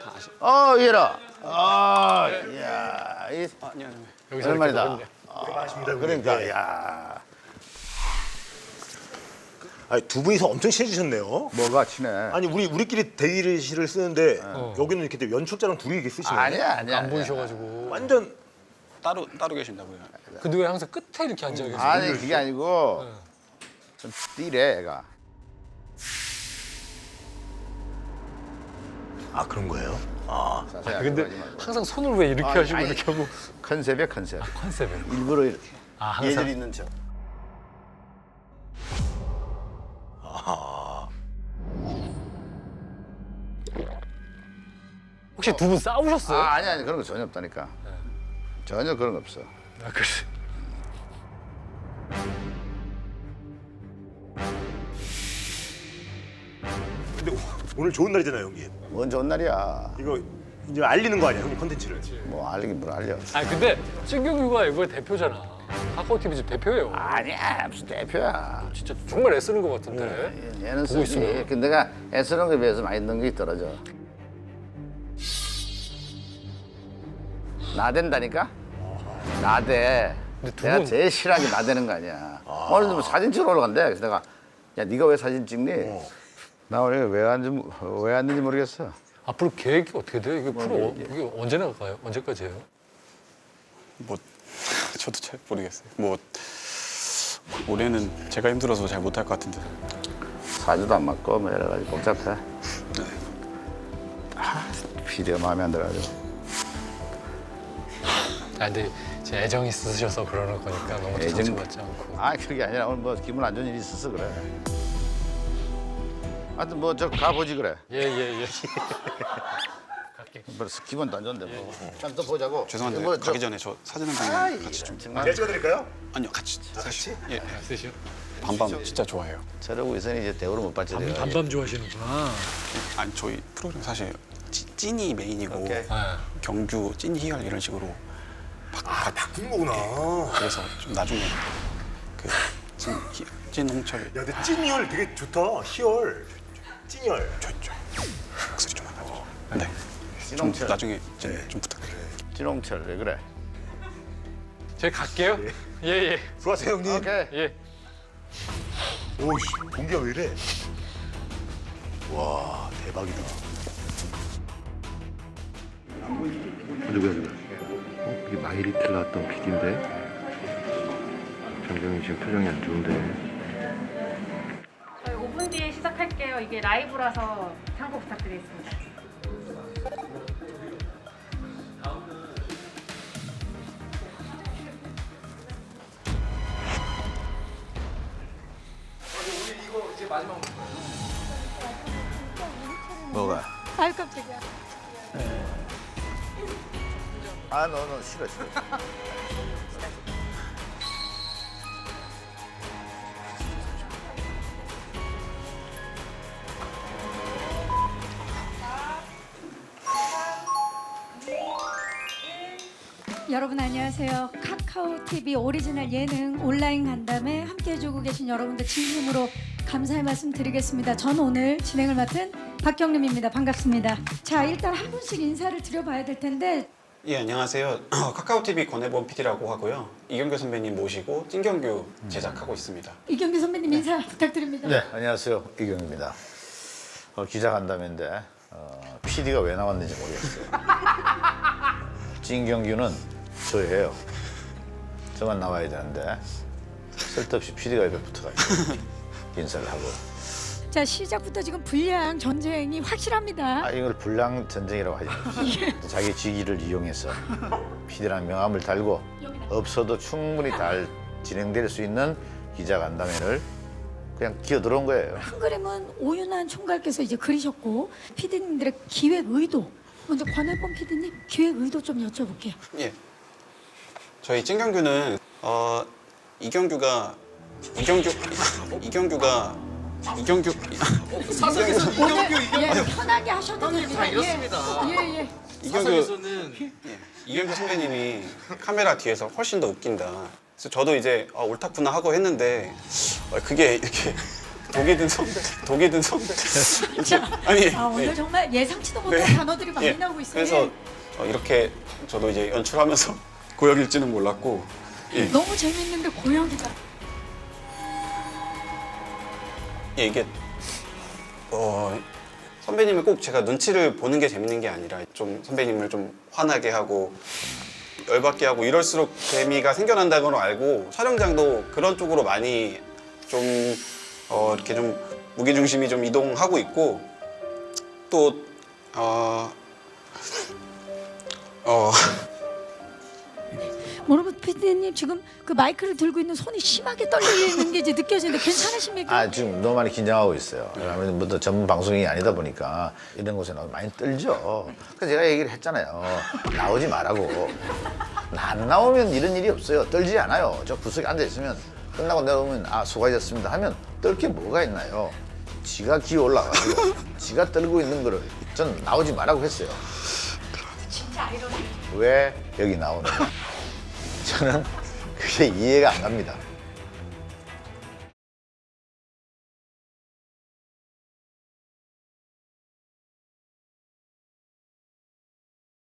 다 아시. 어, 얘라. 아, 야, 이 아, 아니요, 아니요. 여기서 오랜만이다. 이렇게 보는데. 반갑습니다. 그러니까, 야, 아니, 두 분이서 엄청 친해지셨네요. 뭐가 친해? 아니 우리 우리끼리 대리실을 쓰는데 여기는 이렇게 연출자랑 둘이 이렇게 쓰시네. 아니야, 아니야. 안 보이셔가지고. 완전 따로 따로 계신다고요. 근데 왜 항상 끝에 이렇게 앉아 계세요? 아니, 그게 아니고 좀 띠래, 애가. 아 그런 거예요. 아 자세히 아, 근데 알아보지 말고. 항상 손을 왜 이렇게 아니, 하시고 아니. 이렇게 하고 컨셉이야, 컨셉. 컨셉을. 일부러 이렇게. 아 항상. 얘들 있는 척. 혹시 두 분 싸우셨어요? 아, 아니, 아니, 그런 거 전혀 없다니까. 전혀 그런 거 없어. 아, 그래. 오늘 좋은 날이잖아요, 형님. 뭔 좋은 날이야. 이거 이제 알리는 거 아니야, 형님 컨텐츠를. 뭐 알리긴 뭘 알려. 아 근데 찐경규가 이거 대표잖아. 카카오 TV 집 대표예요. 아니야, 무슨 대표야. 진짜 정말 애쓰는 것 같은데. 얘는 보고 쓰지. 있으면. 근데 내가 애쓰는 거에 비해서 많이 게 떨어져. 나댄다니까? 나대. 근데 두 내가 분- 제일 싫어하게 나대는 거 아니야. 오늘도 뭐 사진 찍으러 올라간대. 그래서 내가 야 네가 왜 사진 찍니? 나 오늘 왜 왔는지, 왜 왔는지 모르겠어. 앞으로 계획이 어떻게 돼요? 이게 프로 어- 이게 언제 나갈까요? 언제까지 해요? 뭐 저도 잘 모르겠어요. 뭐 올해는 제가 힘들어서 잘 못할 것 같은데. 사주도 안 맞고 뭐 여러 가지 복잡해. 아, 비디오 마음에 안 들어가지고. 아 근데 제 애정 있으셔서 그러는 거니까 너무 애정- 상처받지 않고. 아 그게 아니라 오늘 뭐 기분 안 좋은 일이 있어서 그래. 하여튼 뭐 저 가보지 그래. 예예 예. 뭐 기분도 안 좋은데 뭐. 일단 또 보자고. 죄송한데 뭐 저- 가기 전에 저 사진 한장 같이 좀. 정말 제가 찍어드릴까요? 아니요, 같이. 같이? 예, 쓰시요? 밤밤 진짜 좋아해요. 저러고 있으니 이제 대우를 못 받지 내가. 밤밤 좋아하시는구나. 아니 저희 프로그램 사실 찌, 찐이 메인이고 오케이. 아, 경규 찐 희열 이런 식으로 아 바꾼 거구나. 야 그래서 좀 나중에 그찐 찐 홍철 근데 찐이열 되게 좋다. 희열. 찐이열. 좋죠. 목소리 좀 하나. 네. 좀 진홍철. 나중에 좀, 좀 부탁드려요. 진홍철 왜 그래? 저희 갈게요. 예예 수고하세요 형님. 오케이. 예. 오씨 공기가 왜 이래? 와 대박이다. 누구야 누구야? 어? 이게 마이리틀 나왔던 PD인데 병정이 지금 표정이 안 좋은데 저희 5분 뒤에 시작할게요. 이게 라이브라서 참고 부탁드리겠습니다. 뭐가? 아유 깜짝이야. 아 너 너 싫어 싫어. 여러분 안녕하세요. 카카오 TV 오리지널 예능 온라인 간담회 함께 해주고 계신 여러분들 진심으로 감사의 말씀 드리겠습니다. 전 오늘 진행을 맡은 박경림입니다. 반갑습니다. 자 일단 한 분씩 인사를 드려봐야 될 텐데 예, 안녕하세요. 카카오 TV 권혜범 PD라고 하고요. 이경규 선배님 모시고 찐경규 제작하고 있습니다. 이경규 선배님 인사 부탁드립니다. 네 안녕하세요 이경입니다. 어, 기자 간담회인데 어, PD가 왜 나왔는지 모르겠어요. 진경규는 저예요. 저만 나와야 되는데 쓸데없이 PD가 옆에 붙어가지고 인사를 하고 자 시작부터 지금 불량 전쟁이 확실합니다. 아 이걸 불량 전쟁이라고 하지 마. 자기 직위를 이용해서 PD라는 명함을 달고 없어도 충분히 잘 진행될 수 있는 기자 간담회를 그냥 기어 들어온 거예요. 한 그림은 오윤환 총괄께서 이제 그리셨고 PD님들의 기획 의도 먼저 권혜범 PD님 기획 의도 좀 여쭤볼게요. 예. 저희 찐경규는 어 이경규가 이경규 이경규가 이경규 오늘 예, 편하게 하셔도 됩니다. 이렇습니다. 예, 예. 이경규 예, 이경규 선배님이 카메라 뒤에서 훨씬 더 웃긴다. 그래서 저도 이제 아, 옳다구나 하고 했는데 어, 그게 이렇게 독이 든 선배, 독이 든 선배. 아니, 아 오늘 예. 정말 예상치도 못한 네. 단어들이 많이 예. 나오고 있어요. 그래서 어, 이렇게 저도 이제 연출하면서 고역일지는 몰랐고 예. 너무 재밌는데 고역이다. 예, 이게 어, 선배님을 꼭 제가 눈치를 보는 게 재밌는 게 아니라 좀 선배님을 좀 화나게 하고 열받게 하고 이럴수록 재미가 생겨난다는 걸 알고 촬영장도 그런 쪽으로 많이 좀 어, 이렇게 좀 무게 중심이 좀 이동하고 있고 또 어, 어, PD님 지금 그 마이크를 들고 있는 손이 심하게 떨리는 게 이제 느껴지는데 괜찮으십니까? 아 지금 너무 많이 긴장하고 있어요. 아무래도 뭐또 전문 방송이 아니다 보니까 이런 곳에 나오면 많이 떨죠. 그래서 제가 얘기를 했잖아요. 나오지 말라고. 안 나오면 이런 일이 없어요. 떨지 않아요. 저 구석에 앉아 있으면 끝나고 내려오면 아 수고하셨습니다 하면 떨 게 뭐가 있나요? 지가 기어 올라가지고 지가 떨고 있는 거를 전 나오지 말라고 했어요. 진짜 아이러니. 왜 여기 나오느냐? 저는 그게 이해가 안 갑니다.